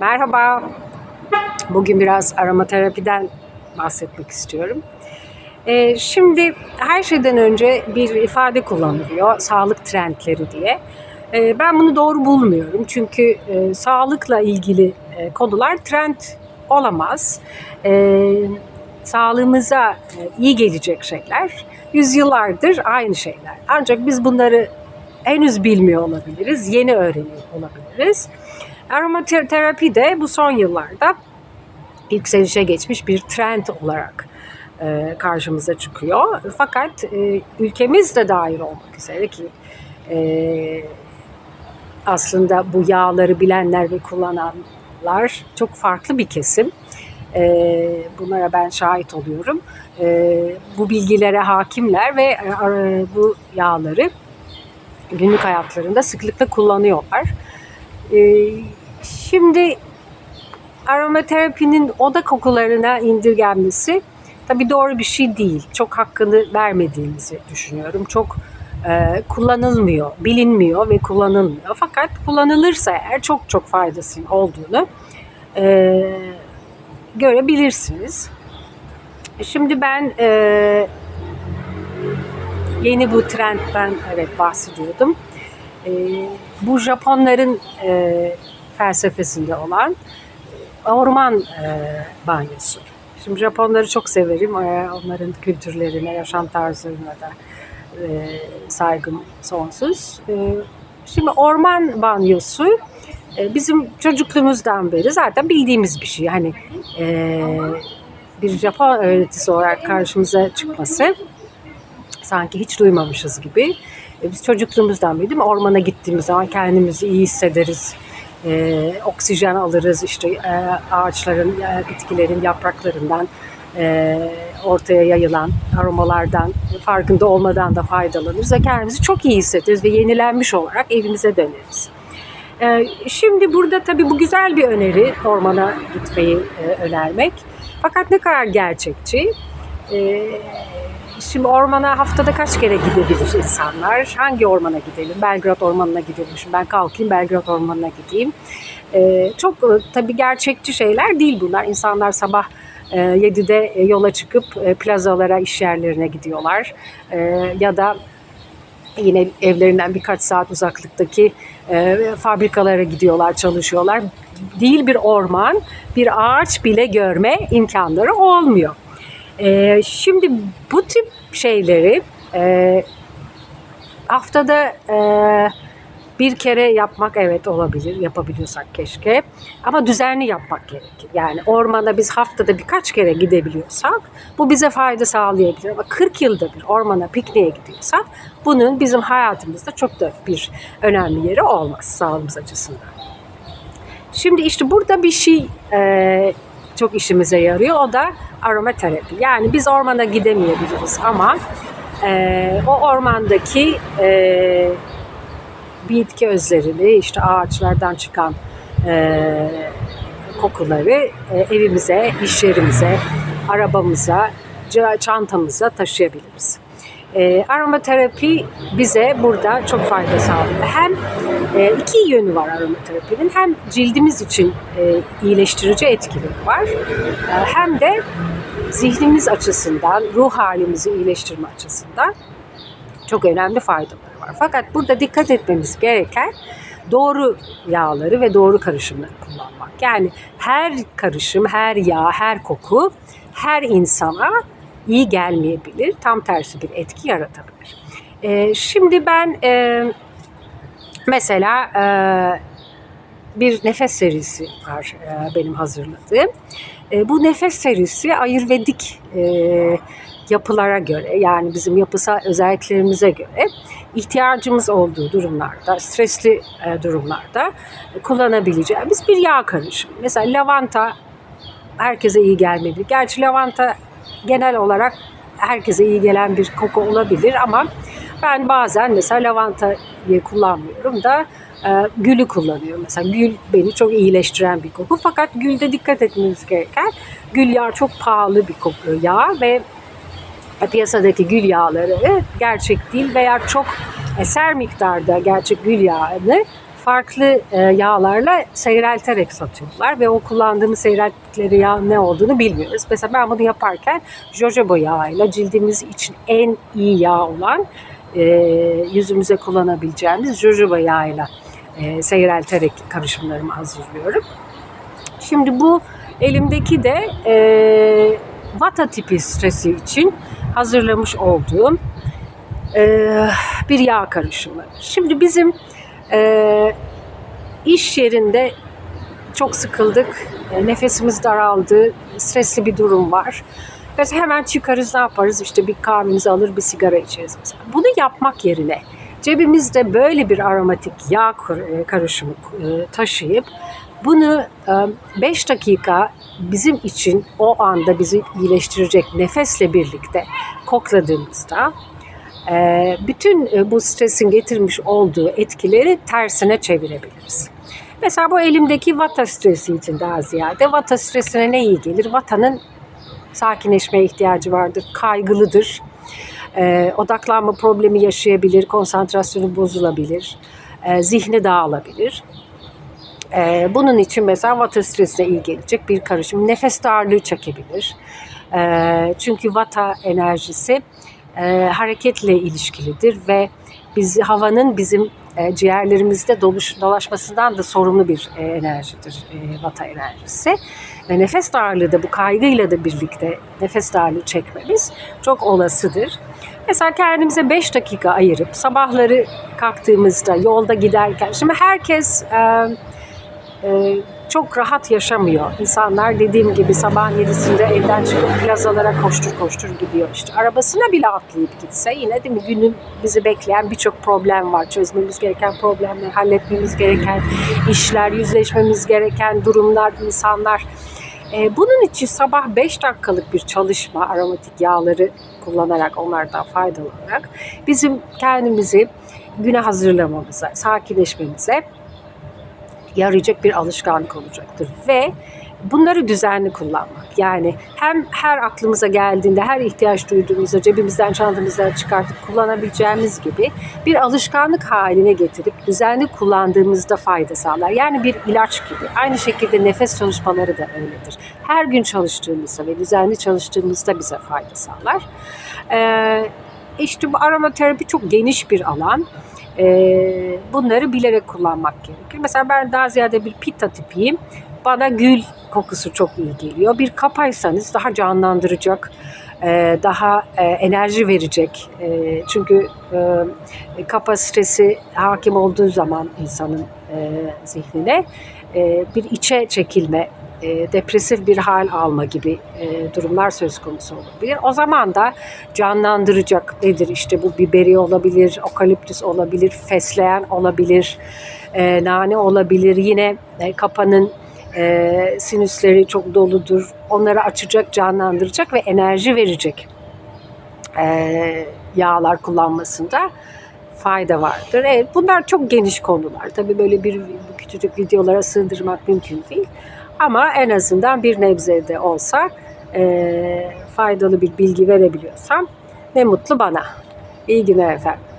Merhaba. Bugün biraz aromaterapiden bahsetmek istiyorum. Ee, şimdi her şeyden önce bir ifade kullanılıyor, sağlık trendleri diye. Ee, ben bunu doğru bulmuyorum çünkü e, sağlıkla ilgili e, konular trend olamaz. Ee, sağlığımıza e, iyi gelecek şeyler yüzyıllardır aynı şeyler. Ancak biz bunları henüz bilmiyor olabiliriz, yeni öğreniyor olabiliriz. Aromaterapi de bu son yıllarda yükselişe geçmiş bir trend olarak e, karşımıza çıkıyor. Fakat e, ülkemiz de dahil olmak üzere ki e, aslında bu yağları bilenler ve kullananlar çok farklı bir kesim. E, bunlara ben şahit oluyorum. E, bu bilgilere hakimler ve e, bu yağları günlük hayatlarında sıklıkla kullanıyorlar. Ee, şimdi aromaterapinin oda kokularına indirgenmesi tabii doğru bir şey değil. Çok hakkını vermediğimizi düşünüyorum. Çok e, kullanılmıyor, bilinmiyor ve kullanılmıyor. Fakat kullanılırsa eğer çok çok faydasının olduğunu e, görebilirsiniz. Şimdi ben e, yeni bu trendten evet bahsediyordum. E, bu Japonların e, felsefesinde olan orman e, banyosu. Şimdi Japonları çok severim. E, onların kültürlerine, yaşam tarzlarına da e, saygım sonsuz. E, şimdi orman banyosu e, bizim çocukluğumuzdan beri zaten bildiğimiz bir şey. Hani e, bir Japon öğretisi olarak karşımıza çıkması sanki hiç duymamışız gibi. E, biz çocukluğumuzdan beri değil mi? Ormana gittiğimiz zaman kendimizi iyi hissederiz. E, oksijen alırız işte e, ağaçların, e, bitkilerin yapraklarından e, ortaya yayılan aromalardan farkında olmadan da faydalanırız ve kendimizi çok iyi hissederiz ve yenilenmiş olarak evimize döneriz. E, şimdi burada tabii bu güzel bir öneri ormana gitmeyi e, önermek. Fakat ne kadar gerçekçi? E, Şimdi ormana haftada kaç kere gidebilir insanlar? Hangi ormana gidelim? Belgrad Ormanı'na. Şimdi ben kalkayım Belgrad Ormanı'na gideyim. Ee, çok e, tabii gerçekçi şeyler değil bunlar. İnsanlar sabah e, 7'de yola çıkıp e, plazalara, iş yerlerine gidiyorlar. E, ya da yine evlerinden birkaç saat uzaklıktaki e, fabrikalara gidiyorlar, çalışıyorlar. Değil bir orman, bir ağaç bile görme imkanları olmuyor. E, şimdi bu tip şeyleri e, haftada e, bir kere yapmak evet olabilir, yapabiliyorsak keşke. Ama düzenli yapmak gerekir. Yani ormana biz haftada birkaç kere gidebiliyorsak bu bize fayda sağlayabilir. Ama 40 yılda bir ormana pikniğe gidiyorsak bunun bizim hayatımızda çok da bir önemli yeri olmaz sağlığımız açısından. Şimdi işte burada bir şey e, çok işimize yarıyor. O da aromaterapi. Yani biz ormana gidemeyebiliriz ama e, o ormandaki e, bitki özlerini, işte ağaçlardan çıkan e, kokuları e, evimize, iş yerimize, arabamıza, çantamıza taşıyabiliriz. E, aromaterapi bize burada çok fayda sağlıyor. Hem e, iki yönü var aromaterapinin. Hem cildimiz için e, iyileştirici etkileri var. E, hem de zihnimiz açısından, ruh halimizi iyileştirme açısından çok önemli faydaları var. Fakat burada dikkat etmemiz gereken doğru yağları ve doğru karışımları kullanmak. Yani her karışım, her yağ, her koku her insana iyi gelmeyebilir. Tam tersi bir etki yaratabilir. E, şimdi ben e, mesela e, bir nefes serisi var e, benim hazırladığım. E, bu nefes serisi ayurvedik e, yapılara göre yani bizim yapısal özelliklerimize göre ihtiyacımız olduğu durumlarda, stresli e, durumlarda kullanabileceğimiz bir yağ karışımı. Mesela lavanta herkese iyi gelmedi. Gerçi lavanta genel olarak herkese iyi gelen bir koku olabilir ama ben bazen mesela lavantayı kullanmıyorum da e, gülü kullanıyorum. Mesela gül beni çok iyileştiren bir koku. Fakat gülde dikkat etmemiz gereken gül yağı çok pahalı bir koku yağ ve piyasadaki gül yağları gerçek değil veya çok eser miktarda gerçek gül yağını farklı e, yağlarla seyrelterek satıyorlar ve o kullandığımız seyrelttikleri yağ ne olduğunu bilmiyoruz. Mesela ben bunu yaparken jojoba yağıyla cildimiz için en iyi yağ olan e, yüzümüze kullanabileceğimiz jojoba yağıyla e, seyrelterek karışımlarımı hazırlıyorum. Şimdi bu elimdeki de e, vata tipi stresi için hazırlamış olduğum e, bir yağ karışımı. Şimdi bizim e, iş yerinde çok sıkıldık, e, nefesimiz daraldı, stresli bir durum var. Biz hemen çıkarız ne yaparız işte bir kahvemizi alır bir sigara içeriz mesela. Bunu yapmak yerine cebimizde böyle bir aromatik yağ e, karışımı e, taşıyıp bunu 5 dakika bizim için o anda bizi iyileştirecek nefesle birlikte kokladığımızda e, bütün e, bu stresin getirmiş olduğu etkileri tersine çevirebiliriz. Mesela bu elimdeki vata stresi için daha ziyade vata stresine ne iyi gelir? Vatanın sakinleşmeye ihtiyacı vardır, kaygılıdır, e, odaklanma problemi yaşayabilir, konsantrasyonu bozulabilir, e, zihni dağılabilir. E, bunun için mesela vata stresine iyi gelecek bir karışım. Nefes darlığı çekebilir. E, çünkü vata enerjisi e, hareketle ilişkilidir ve biz havanın bizim e, ciğerlerimizde doluş, dolaşmasından da sorumlu bir e, enerjidir e, vata enerjisi. Ve nefes darlığı da bu kaygıyla da birlikte nefes darlığı çekmemiz çok olasıdır. Mesela kendimize 5 dakika ayırıp sabahları kalktığımızda yolda giderken şimdi herkes e, e, çok rahat yaşamıyor. İnsanlar dediğim gibi sabahın yedisinde evden çıkıp plazalara koştur koştur gidiyor. İşte arabasına bile atlayıp gitse yine değil mi günün bizi bekleyen birçok problem var. Çözmemiz gereken problemler, halletmemiz gereken işler, yüzleşmemiz gereken durumlar, insanlar. E, bunun için sabah 5 dakikalık bir çalışma aromatik yağları kullanarak onlardan faydalanarak bizim kendimizi güne hazırlamamıza, sakinleşmemize yarayacak bir alışkanlık olacaktır. Ve bunları düzenli kullanmak. Yani hem her aklımıza geldiğinde, her ihtiyaç duyduğumuzda cebimizden, çantamızdan çıkartıp kullanabileceğimiz gibi bir alışkanlık haline getirip düzenli kullandığımızda fayda sağlar. Yani bir ilaç gibi. Aynı şekilde nefes çalışmaları da öyledir. Her gün çalıştığımızda ve düzenli çalıştığımızda bize fayda sağlar. Ee, işte bu aromaterapi çok geniş bir alan. Ee, bunları bilerek kullanmak gerekir. Mesela ben daha ziyade bir pitta tipiyim. Bana gül kokusu çok iyi geliyor. Bir kapaysanız daha canlandıracak, e, daha e, enerji verecek. E, Çünkü kapa stresi hakim olduğu zaman insanın zihnine bir içe çekilme, e, depresif bir hal alma gibi e, durumlar söz konusu olabilir. O zaman da canlandıracak nedir? İşte bu biberi olabilir, okaliptüs olabilir, fesleğen olabilir, e, nane olabilir. Yine e, kapanın e, sinüsleri çok doludur. Onları açacak, canlandıracak ve enerji verecek e, yağlar kullanmasında fayda vardır. Evet, bunlar çok geniş konular. Tabii böyle bir küçücük videolara sığdırmak mümkün değil. Ama en azından bir nebze de olsa e, faydalı bir bilgi verebiliyorsam ne mutlu bana. İyi günler efendim.